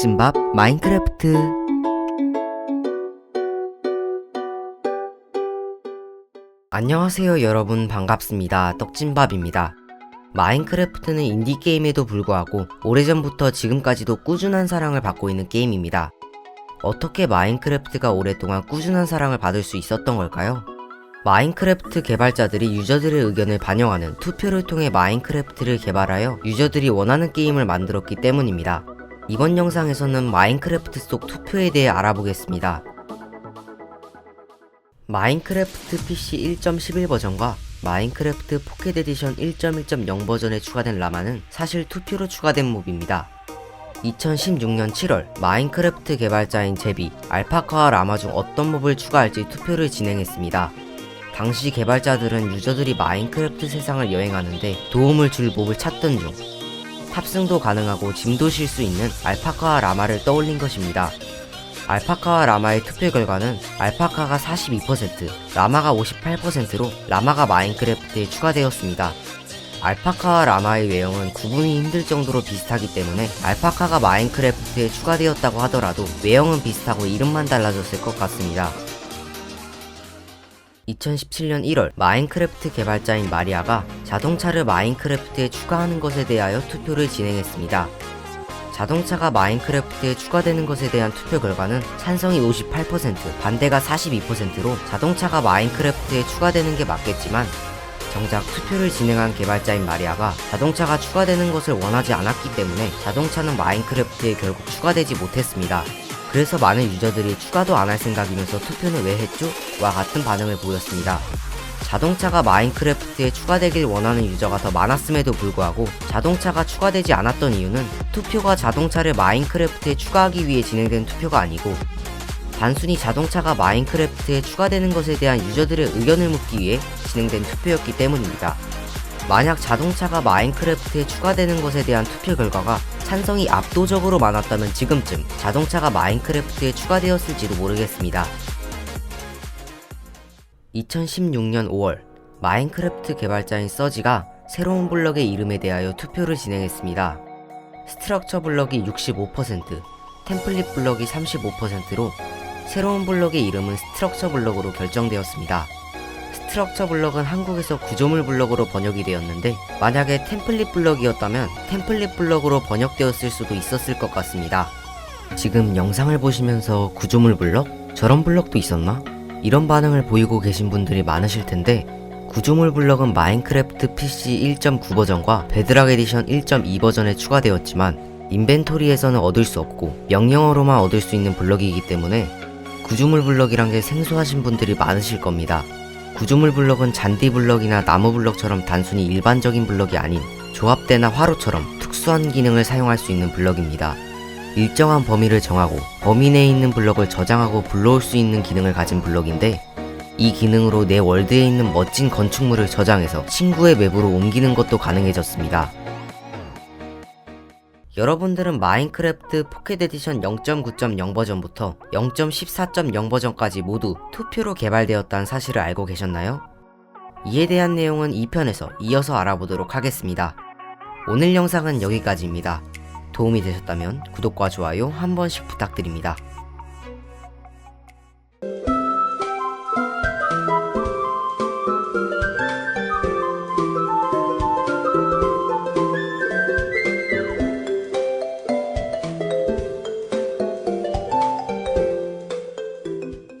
떡진밥 마인크래프트. 안녕하세요 여러분. 반갑습니다. 떡진밥입니다. 마인크래프트는 인디게임에도 불구하고 오래전부터 지금까지도 꾸준한 사랑을 받고 있는 게임입니다. 어떻게 마인크래프트가 오랫동안 꾸준한 사랑을 받을 수 있었던 걸까요? 마인크래프트 개발자들이 유저들의 의견을 반영하는 투표를 통해 마인크래프트를 개발하여 유저들이 원하는 게임을 만들었기 때문입니다. 이번 영상에서는 마인크래프트 속 투표에 대해 알아보겠습니다. 마인크래프트 PC 1.11 버전과 마인크래프트 포켓 에디션 1.1.0 버전에 추가된 라마는 사실 투표로 추가된 몹입니다. 2016년 7월 마인크래프트 개발자인 제비, 알파카와 라마 중 어떤 몹을 추가할지 투표를 진행했습니다. 당시 개발자들은 유저들이 마인크래프트 세상을 여행하는데 도움을 줄 몹을 찾던 중 탑승도 가능하고 짐도 실 수 있는 알파카와 라마를 떠올린 것입니다. 알파카와 라마의 투표 결과는 알파카가 42%, 라마가 58%로 라마가 마인크래프트에 추가되었습니다. 알파카와 라마의 외형은 구분이 힘들 정도로 비슷하기 때문에 알파카가 마인크래프트에 추가되었다고 하더라도 외형은 비슷하고 이름만 달라졌을 것 같습니다. 2017년 1월 마인크래프트 개발자인 마리아가 자동차를 마인크래프트에 추가하는 것에 대하여 투표를 진행했습니다. 자동차가 마인크래프트에 추가되는 것에 대한 투표 결과는 찬성이 58%, 반대가 42%로 자동차가 마인크래프트에 추가되는 게 맞겠지만 정작 투표를 진행한 개발자인 마리아가 자동차가 추가되는 것을 원하지 않았기 때문에 자동차는 마인크래프트에 결국 추가되지 못했습니다. 그래서 많은 유저들이 추가도 안 할 생각이면서 투표는 왜 했죠? 와 같은 반응을 보였습니다. 자동차가 마인크래프트에 추가되길 원하는 유저가 더 많았음에도 불구하고 자동차가 추가되지 않았던 이유는 투표가 자동차를 마인크래프트에 추가하기 위해 진행된 투표가 아니고 단순히 자동차가 마인크래프트에 추가되는 것에 대한 유저들의 의견을 묻기 위해 진행된 투표였기 때문입니다. 만약 자동차가 마인크래프트에 추가되는 것에 대한 투표 결과가 찬성이 압도적으로 많았다면 지금쯤 자동차가 마인크래프트에 추가되었을지도 모르겠습니다. 2016년 5월 마인크래프트 개발자인 서지가 새로운 블럭의 이름에 대하여 투표를 진행했습니다. 스트럭처 블럭이 65%, 템플릿 블럭이 35%로 새로운 블럭의 이름은 스트럭처 블럭으로 결정되었습니다. 스트럭처 블럭은 한국에서 구조물 블럭으로 번역이 되었는데 만약에 템플릿 블럭이었다면 템플릿 블럭으로 번역되었을 수도 있었을 것 같습니다. 지금 영상을 보시면서 구조물 블럭? 저런 블럭도 있었나? 이런 반응을 보이고 계신 분들이 많으실 텐데 구조물 블럭은 마인크래프트 PC 1.9 버전과 베드락 에디션 1.2 버전에 추가되었지만 인벤토리에서는 얻을 수 없고 명령어로만 얻을 수 있는 블럭이기 때문에 구조물 블럭이란 게 생소하신 분들이 많으실 겁니다. 구조물 블럭은 잔디 블럭이나 나무 블럭처럼 단순히 일반적인 블럭이 아닌 조합대나 화로처럼 특수한 기능을 사용할 수 있는 블럭입니다. 일정한 범위를 정하고 범위 내에 있는 블럭을 저장하고 불러올 수 있는 기능을 가진 블럭인데 이 기능으로 내 월드에 있는 멋진 건축물을 저장해서 친구의 맵으로 옮기는 것도 가능해졌습니다. 여러분들은 마인크래프트 포켓 에디션 0.9.0 버전부터 0.14.0 버전까지 모두 투표로 개발되었다는 사실을 알고 계셨나요? 이에 대한 내용은 2편에서 이어서 알아보도록 하겠습니다. 오늘 영상은 여기까지입니다. 도움이 되셨다면 구독과 좋아요 한 번씩 부탁드립니다.